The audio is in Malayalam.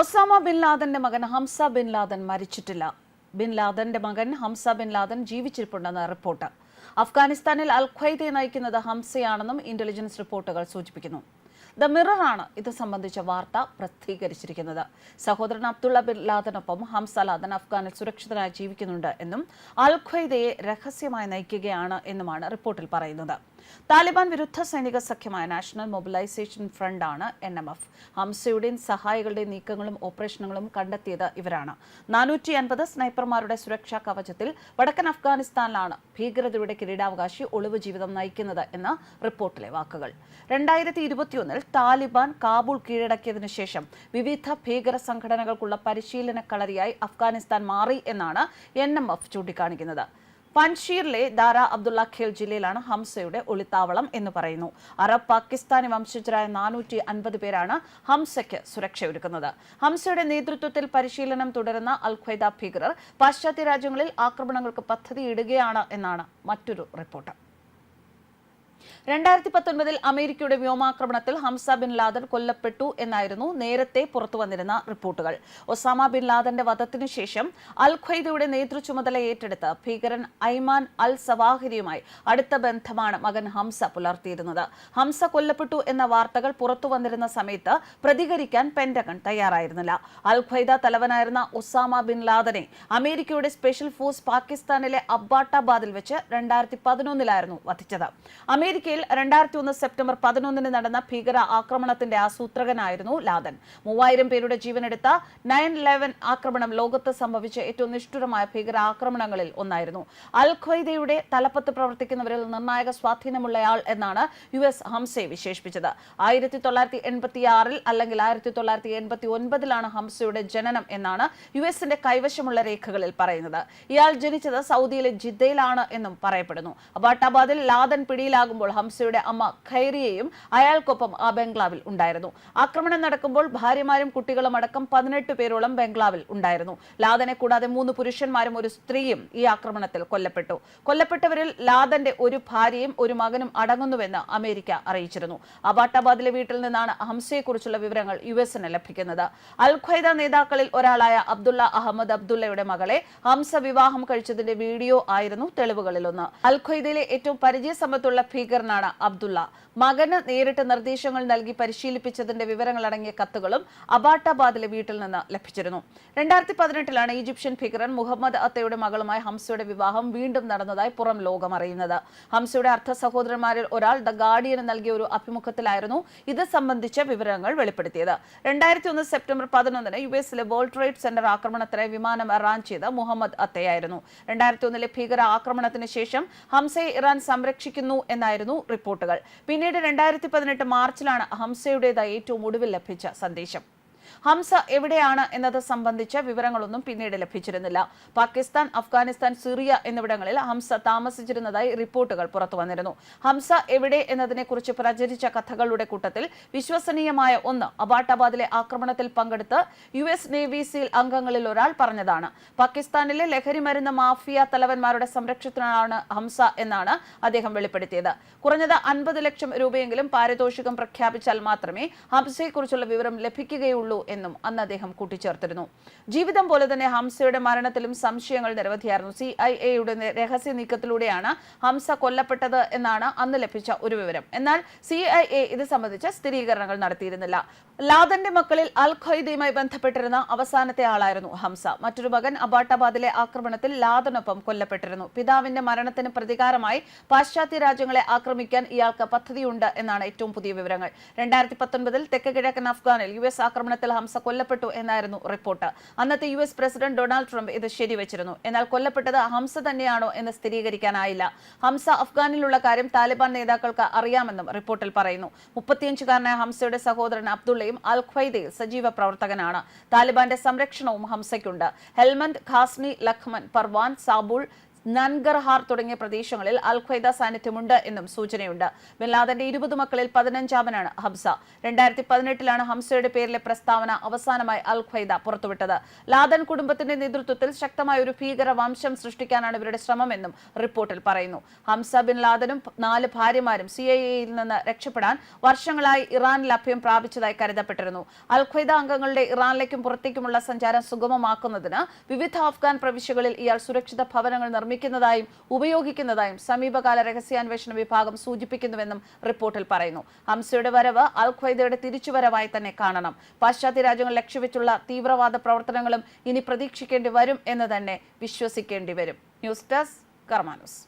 ഒസാമ ബിൻ ലാദന്റെ മകൻ ഹംസ ബിൻ ലാദൻ മരിച്ചിട്ടില്ല. ബിൻ ലാദന്റെ മകൻ ഹംസ ബിൻ ലാദൻ ജീവിച്ചിരിപ്പുണ്ടെന്ന റിപ്പോർട്ട്. അഫ്ഗാനിസ്ഥാനിൽ അൽ ഖ്വൈദെ നയിക്കുന്നത് ഹംസയാണെന്നും ഇന്റലിജൻസ് റിപ്പോർട്ടുകൾ സൂചിപ്പിക്കുന്നു. ദ മിററാണ് ഇത് സംബന്ധിച്ച വാർത്ത പ്രസിദ്ധീകരിച്ചിരിക്കുന്നത്. സഹോദരൻ അബ്ദുള്ള ബിൻ ലാദനൊപ്പം ഹംസ ലാദൻ അഫ്ഗാനിൽ സുരക്ഷിതനായി ജീവിക്കുന്നുണ്ട് എന്നും അൽ ഖ്വൈദയെ രഹസ്യമായി നയിക്കുകയാണ് എന്നുമാണ് റിപ്പോർട്ടിൽ പറയുന്നത്. താലിബാൻ വിരുദ്ധ സൈനിക സഖ്യമായ നാഷണൽ മൊബിലൈസേഷൻ ഫ്രണ്ടാണ് എൻ എം എഫ്. ഹംസയുടെയും സഹായികളുടെയും നീക്കങ്ങളും ഓപ്പറേഷനുകളും കണ്ടെത്തിയത് ഇവരാണ്. നാനൂറ്റി അൻപത് സ്നൈപ്പർമാരുടെ സുരക്ഷാ കവചത്തിൽ വടക്കൻ അഫ്ഗാനിസ്ഥാനിലാണ് ഭീകരതയുടെ കിരീടാവകാശി ഒളിവ് ജീവിതം നയിക്കുന്നത് എന്ന റിപ്പോർട്ടിലെ വാക്കുകൾ. രണ്ടായിരത്തി ഇരുപത്തിയൊന്നിൽ താലിബാൻ കാബൂൾ കീഴടക്കിയതിനു ശേഷം വിവിധ ഭീകര സംഘടനകൾക്കുള്ള പരിശീലന കളരിയായി അഫ്ഗാനിസ്ഥാൻ മാറി എന്നാണ് എൻ എം എഫ് ചൂണ്ടിക്കാണിക്കുന്നത്. പൻഷീറിലെ ദാര അബ്ദുള്ള ഖേൽ ജില്ലയിലാണ് ഹംസയുടെ ഒളിത്താവളം എന്ന് പറയുന്നു. അറബ് പാകിസ്ഥാനി വംശജരായ നാനൂറ്റി അൻപത് പേരാണ് ഹംസയ്ക്ക് സുരക്ഷയൊരുക്കുന്നത് ഹംസയുടെ നേതൃത്വത്തിൽ പരിശീലനം തുടരുന്ന അൽ ഖ്വയ്ദ ഭീകരർ പാശ്ചാത്യ രാജ്യങ്ങളിൽ ആക്രമണങ്ങൾക്ക് പദ്ധതിയിടുകയാണ് എന്നാണ് മറ്റൊരു റിപ്പോർട്ട്. രണ്ടായിരത്തി പത്തൊൻപതിൽ അമേരിക്കയുടെ വ്യോമാക്രമണത്തിൽ ഹംസ ബിൻ ലാദൻ കൊല്ലപ്പെട്ടു എന്നായിരുന്നു നേരത്തെ പുറത്തുവന്നിരുന്ന റിപ്പോർട്ടുകൾ. ഒസാമ ബിൻ ലാദന്റെ വധത്തിനു ശേഷം അൽ ഖ്വൈദയുടെ നേതൃചുമതല ഏറ്റെടുത്ത് ഭീകരൻ ഐമാൻ അൽ സവാഹിരിയുമായി അടുത്ത ബന്ധമാണ് മകൻ ഹംസ പുലർത്തിയിരുന്നത്. ഹംസ കൊല്ലപ്പെട്ടു എന്ന വാർത്തകൾ പുറത്തു വന്നിരുന്ന സമയത്ത് പ്രതികരിക്കാൻ പെന്റഗൺ തയ്യാറായിരുന്നില്ല. അൽ ഖ്വൈദ തലവനായിരുന്ന ഒസാമ ബിൻ ലാദനെ അമേരിക്കയുടെ സ്പെഷ്യൽ ഫോഴ്സ് പാകിസ്ഥാനിലെ അബ്ബാട്ടാബാദിൽ വെച്ച് രണ്ടായിരത്തി പതിനൊന്നിലായിരുന്നു വധിച്ചത്. അമേരിക്കയിൽ രണ്ടായിരത്തി ഒന്ന് സെപ്റ്റംബർ പതിനൊന്നിന് നടന്ന ഭീകര ആക്രമണത്തിന്റെ ആസൂത്രകനായിരുന്നു ലാദൻ. മൂവായിരം പേരുടെ ജീവനെടുത്ത നയൻ ലെവൻ ആക്രമണം ലോകത്ത് സംഭവിച്ച ഏറ്റവും നിഷ്ഠുരമായ ഭീകര ആക്രമണങ്ങളിൽ ഒന്നായിരുന്നു. അൽ ഖ്വയ്ദയുടെ തലപ്പത്ത് പ്രവർത്തിക്കുന്നവരിൽ നിർണായക സ്വാധീനമുള്ളയാൾ എന്നാണ് യു എസ് ഹംസയെ വിശേഷിപ്പിച്ചത്. ആയിരത്തി തൊള്ളായിരത്തി എൺപത്തി ആറിൽ അല്ലെങ്കിൽ ആയിരത്തി തൊള്ളായിരത്തി എൺപത്തി ഒൻപതിലാണ് ഹംസയുടെ ജനനം എന്നാണ് യു എസിന്റെ കൈവശമുള്ള രേഖകളിൽ പറയുന്നത്. ഇയാൾ ജനിച്ചത് സൗദിയിലെ ജിദ്ദയിലാണ് എന്നും പറയപ്പെടുന്നു. അബാട്ടാബാദിൽ ലാദൻ പിടിയിലാകുമ്പോൾ ഹംസയുടെ അമ്മ ഖൈറിയയും അയാൾക്കൊപ്പം ആ ബംഗ്ലാവിൽ ഉണ്ടായിരുന്നു. ആക്രമണം നടക്കുമ്പോൾ ഭാര്യമാരും കുട്ടികളും അടക്കം പതിനെട്ട് പേരോളം ബംഗ്ലാവിൽ ഉണ്ടായിരുന്നു. ലാദനെ കൂടാതെ മൂന്ന് പുരുഷന്മാരും ഒരു സ്ത്രീയും ഈ ആക്രമണത്തിൽ കൊല്ലപ്പെട്ടു. കൊല്ലപ്പെട്ടവരിൽ ലാദന്റെ ഒരു ഭാര്യയും ഒരു മകനും അടങ്ങുന്നുവെന്ന് അമേരിക്ക അറിയിച്ചിരുന്നു. അബാട്ടാബാദിലെ വീട്ടിൽ നിന്നാണ് ഹംസയെക്കുറിച്ചുള്ള വിവരങ്ങൾ യു എസിന് ലഭിക്കുന്നത്. അൽ ഖ്വൈദ നേതാക്കളിൽ ഒരാളായ അബ്ദുള്ള അഹമ്മദ് അബ്ദുള്ളയുടെ മകളെ ഹംസ വിവാഹം കഴിച്ചതിന്റെ വീഡിയോ ആയിരുന്നു തെളിവുകളിലൊന്ന്. അൽ ഖ്വൈദയിലെ ഏറ്റവും പരിചയസമ്പത്തുള്ള ഭീകരനാണ് അബ്ദുള്ള. മകന് നേരിട്ട് നിർദ്ദേശങ്ങൾ നൽകി പരിശീലിപ്പിച്ചതിന്റെ വിവരങ്ങളടങ്ങിയ കത്തുകളും അബാട്ടാബാദിലെ വീട്ടിൽ നിന്ന് ലഭിച്ചിരുന്നു. രണ്ടായിരത്തി പതിനെട്ടിലാണ് ഈജിപ്ഷ്യൻ ഭീകരൻ മുഹമ്മദ് അത്തയുടെ മകളുമായി ഹംസയുടെ വിവാഹം വീണ്ടും നടന്നതായി പുറം ലോകം അറിയുന്നത്. ഹംസയുടെ അർദ്ധ സഹോദരന്മാരിൽ ഒരാൾ ദ ഗാർഡിയന് നൽകിയ ഒരു അഭിമുഖത്തിലായിരുന്നു ഇത് സംബന്ധിച്ച വിവരങ്ങൾ വെളിപ്പെടുത്തിയത്. രണ്ടായിരത്തി ഒന്ന് സെപ്റ്റംബർ പതിനൊന്നിന് യു എസിലെ വേൾഡ് ട്രേഡ് സെന്റർ ആക്രമണത്തിനായി വിമാനം റാൻ ചെയ്ത മുഹമ്മദ് അത്തയായിരുന്നു. രണ്ടായിരത്തി ഒന്നിലെ ഭീകര ആക്രമണത്തിന് ശേഷം ഹംസയെ ഇറാൻ സംരക്ഷിക്കുന്നു എന്നായിരുന്നു റിപ്പോർട്ടുകൾ. പിന്നീട് രണ്ടായിരത്തി പതിനെട്ട് മാർച്ചിലാണ് ഹംസയുടേതായി ഏറ്റവും ഒടുവിൽ ലഭിച്ച സന്ദേശം. ഹംസ എവിടെയാണ് എന്നത് സംബന്ധിച്ച വിവരങ്ങളൊന്നും പിന്നീട് ലഭിച്ചിരുന്നില്ല. പാകിസ്ഥാൻ അഫ്ഗാനിസ്ഥാൻ സിറിയ എന്നിവിടങ്ങളിൽ ഹംസ താമസിച്ചിരുന്നതായി റിപ്പോർട്ടുകൾ പുറത്തു വന്നിരുന്നു. ഹംസ എവിടെ എന്നതിനെക്കുറിച്ച് പ്രചരിച്ച കഥകളുടെ കൂട്ടത്തിൽ വിശ്വസനീയമായ ഒന്ന് അബാട്ടാബാദിലെ ആക്രമണത്തിൽ പങ്കെടുത്ത് യു എസ് നേവി സീൽ അംഗങ്ങളിൽ ഒരാൾ പറഞ്ഞതാണ്. പാകിസ്ഥാനിലെ ലഹരി മരുന്ന് മാഫിയ തലവന്മാരുടെ സംരക്ഷണത്തിനാണ് ഹംസ എന്നാണ് അദ്ദേഹം വെളിപ്പെടുത്തിയത്. കുറഞ്ഞത് അൻപത് ലക്ഷം രൂപയെങ്കിലും പാരിതോഷികം പ്രഖ്യാപിച്ചാൽ മാത്രമേ ഹംസയെക്കുറിച്ചുള്ള വിവരം ലഭിക്കുകയുള്ളൂ എന്നും അന്ന് അദ്ദേഹം കൂട്ടിച്ചേർത്തിരുന്നു. ജീവിതം പോലെ തന്നെ ഹംസയുടെ മരണത്തിലും സംശയങ്ങൾ നിരവധിയായിരുന്നു. സി ഐ എയുടെ രഹസ്യ നീക്കത്തിലൂടെയാണ് ഹംസ കൊല്ലപ്പെട്ടത് എന്നാണ് അന്ന് ലഭിച്ച ഒരു വിവരം. എന്നാൽ സി ഐ എ ഇത് സംബന്ധിച്ച സ്ഥിരീകരണങ്ങൾ നടത്തിയിരുന്നില്ല. ലാദന്റെ മക്കളിൽ അൽ ഖയ്ദയുമായി ബന്ധപ്പെട്ടിരുന്ന അവസാനത്തെ ആളായിരുന്നു ഹംസ. മറ്റൊരു മകൻ അബാട്ടാബാദിലെ ആക്രമണത്തിൽ ലാദനൊപ്പം കൊല്ലപ്പെട്ടിരുന്നു. പിതാവിന്റെ മരണത്തിന് പ്രതികാരമായി പാശ്ചാത്യ രാജ്യങ്ങളെ ആക്രമിക്കാൻ ഇയാൾക്ക് പദ്ധതിയുണ്ട് എന്നാണ് ഏറ്റവും പുതിയ വിവരങ്ങൾ. രണ്ടായിരത്തി പത്തൊൻപതിൽ തെക്ക് കിഴക്കൻ അഫ്ഗാനിൽ യു എസ് ആക്രമണത്തിൽ ഹംസ കൊല്ലപ്പെട്ടു എന്നായിരുന്നു റിപ്പോർട്ട്. അന്നത്തെ U S president Donald Trump ഇത് ശരിവച്ചിരുന്നു. എന്നാൽ കൊല്ലപ്പെട്ടത് ഹംസ തന്നെയാണോ എന്ന് സ്ഥിരീകരിക്കാനായില്ല. ഹംസ അഫ്ഗാനിലുള്ള കാര്യം താലിബാൻ നേതാക്കൾക്ക് അറിയാമെന്നും റിപ്പോർട്ടിൽ പറയുന്നു. മുപ്പത്തിയഞ്ചുകാരനായ ഹംസയുടെ സഹോദരൻ അബ്ദുള്ളയും അൽ ഖ്വൈദയിൽ സജീവ പ്രവർത്തകനാണ്. താലിബാന്റെ സംരക്ഷണവും ഹംസയ്ക്കുണ്ട്. ഹെൽമന്ദ് ഖാസ്നി ലഖ്മൻ പർവാൻ സാബുൾ നൻഗർഹാർ തുടങ്ങിയ പ്രദേശങ്ങളിൽ അൽ ഖ്വൈദ സാന്നിധ്യമുണ്ട് എന്നും സൂചനയുണ്ട്. ബിൻലാദന്റെ ഇരുപത് മക്കളിൽ പതിനഞ്ചാമനാണ് ഹംസ. രണ്ടായിരത്തി പതിനെട്ടിലാണ് ഹംസയുടെ പേരിലെ പ്രസ്താവന അവസാനമായി അൽ ഖ്വൈദ പുറത്തുവിട്ടത്. ലാദൻ കുടുംബത്തിന്റെ നേതൃത്വത്തിൽ ശക്തമായ ഒരു ഭീകര വംശം സൃഷ്ടിക്കാനാണ് ഇവരുടെ ശ്രമമെന്നും റിപ്പോർട്ടിൽ പറയുന്നു. ഹംസ ബിൻ ലാദനും നാല് ഭാര്യമാരും സി ഐ നിന്ന് രക്ഷപ്പെടാൻ വർഷങ്ങളായി ഇറാനിൽ അഭയം പ്രാപിച്ചതായി കരുതപ്പെട്ടിരുന്നു. അൽ ഖ്വൈദ അംഗങ്ങളുടെ ഇറാനിലേക്കും പുറത്തേക്കുമുള്ള സഞ്ചാരം സുഗമമാക്കുന്നതിന് വിവിധ അഫ്ഗാൻ പ്രവിശ്യകളിൽ ഇയാൾ സുരക്ഷിത ഭവനങ്ങൾ നിർമ്മിക്കുന്നതായും ഉപയോഗിക്കുന്നതായും സമീപകാല രഹസ്യാന്വേഷണ വിഭാഗം സൂചിപ്പിക്കുന്നുവെന്നും റിപ്പോർട്ടിൽ പറയുന്നു. ഹംസയുടെ വരവ് അൽ ഖ്വൈദയുടെ തിരിച്ചുവരവായി തന്നെ കാണണം. പാശ്ചാത്യ രാജ്യങ്ങൾ ലക്ഷ്യവെച്ചുള്ള തീവ്രവാദ പ്രവർത്തനങ്ങളും ഇനി പ്രതീക്ഷിക്കേണ്ടി വരും എന്ന് തന്നെ വിശ്വസിക്കേണ്ടി വരും. News desk കർമാനൂസ്.